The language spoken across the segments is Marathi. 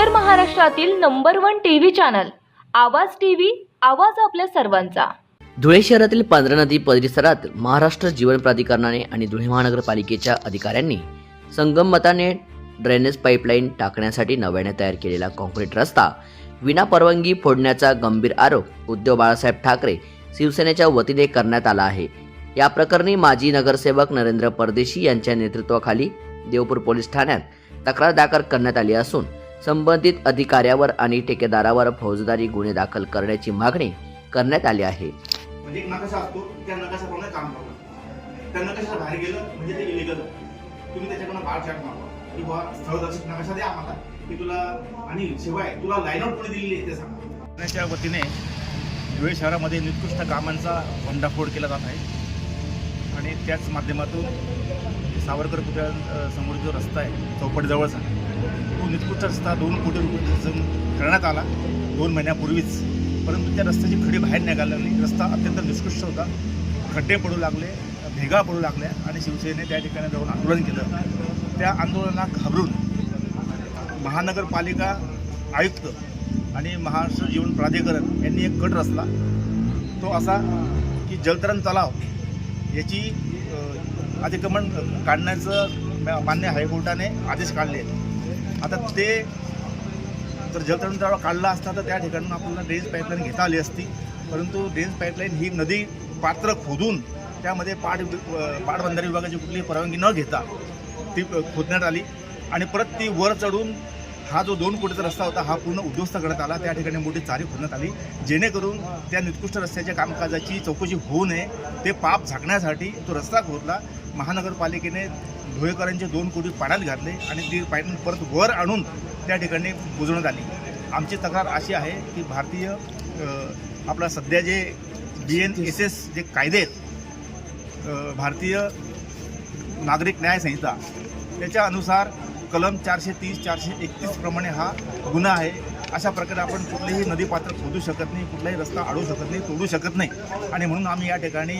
उत्तर महाराष्ट्रातील नंबर वन टीव्ही चॅनल आवाज टीव्ही आवाज आपल्या सर्वांचा. धुळे शहरातील पांढरा नदी परिसरात महाराष्ट्र जीवन प्राधिकरणाने आणि धुळे महानगरपालिकेच्या अधिकाऱ्यांनी संगमताने ड्रेनेज पाईपलाईन टाकण्यासाठी नव्याने तयार केलेला कॉन्क्रीट रस्ता विना परवानगी फोडण्याचा गंभीर आरोप उद्धव बाळासाहेब ठाकरे शिवसेनेच्या वतीने करण्यात आला आहे. या प्रकरणी माजी नगरसेवक नरेंद्र परदेशी यांच्या नेतृत्वाखाली देवपूर पोलीस ठाण्यात तक्रार दाखल करण्यात आली असून संबंधित अधिकाऱ्यावर आणि ठेकेदारावर फौजदारी गुन्हे दाखल करण्याची मागणी करण्यात आली आहे. म्हणजे एक नकाशा असतो त्या नकाशाप्रमाणे काम करतो त्या नकाशा बाहेर गेलं म्हणजे ते इलिगल तुम्ही त्याच्याकडनं बाळ चाट मागवा. की बुवा स्थळदर्शक नकाशा द्या आम्हाला. की तुला आणि शिवाय तुला लाईन आउट कोणी दिलेली आहे ते सांगा. च्या वतीने धुळे शहरामध्ये निकृष्ट कामांचा भंडाफोड केला जात आहे. आणि त्याच माध्यमातून सावरकर पुतळ्या अ, समोर जो रस्ता आहे चौपटजवळचा तो निकृष्ट रस्ता दोन कोटी रुपये खर्च करण्यात आला दोन महिन्यापूर्वीच. परंतु त्या रस्त्याची खडी बाहेर निघाल्याने रस्ता अत्यंत निष्कृष्ट होता. खड्डे पडू लागले भेगा पडू लागल्या आणि शिवसेनेने त्या ठिकाणी जाऊन आंदोलन केलं. त्या आंदोलनाला घाबरून महानगरपालिका आयुक्त आणि महाराष्ट्र जीवन प्राधिकरण यांनी एक कट रचला. तो असा की जलतरण तलाव याची अतिक्रमण काढण्याचं मान्य हायकोर्टाने आदेश काढले. आता ते जर जलतरण तलाव काढला असता तर त्या ठिकाणून आपल्याला ड्रेनेज पाईपलाईन घेता आली असती. परंतु ड्रेनेज पाईपलाईन ही नदी पात्र खोदून त्यामध्ये पाट पाटबंधारे विभागाची कुठलीही परवानगी न घेता ती खोदण्यात आली. आणि परत ती वर चढून हा जो दोन कोटीचा रस्ता होता हा पूर्ण उद्ध्वस्त करण्यात आला. त्या ठिकाणी मोठी चारी खोदण्यात आली. जेणेकरून त्या निकृष्ट रस्त्याच्या कामकाजाची चौकशी होऊ नये. ते पाप झाकण्यासाठी तो रस्ता खोदला. महानगरपालिकेने धुळेकरांचे दोन कोटी पाण्यात घातले आणि ती पाईप परत वर आणून त्या ठिकाणी बुजवण्यात आली. आमची तक्रार अशी आहे की भारतीय आपला सध्या जे बी एन एस एस जे कायदे आहेत भारतीय नागरिक न्याय संहिता त्याच्या अनुसार कलम चारशे तीस चारशे एकतीसप्रमाणे हा गुन्हा आहे. अशा प्रकारे आपण कुठलेही नदीपात्र खोदू शकत नाही कुठलाही रस्ता अडवू शकत नाही तोडू शकत नाही. आणि म्हणून आम्ही या ठिकाणी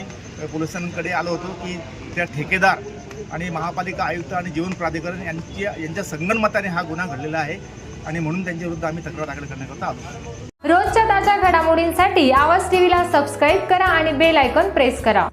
पोलिसांकडे आलो होतो की त्या ठेकेदार आणि महापालिका आयुक्त आणि जीवन प्राधिकरण यांच्या यांच्या संगणमताने हा गुन्हा घडलेला आहे. आणि म्हणून त्यांच्या विरुद्ध आम्ही तक्रार दाखल करण्याकरता आलो. रोजच्या ताज्या घडामोडींसाठी आवाज टीव्हीला सबस्क्राईब करा आणि बेल आयकॉन प्रेस करा.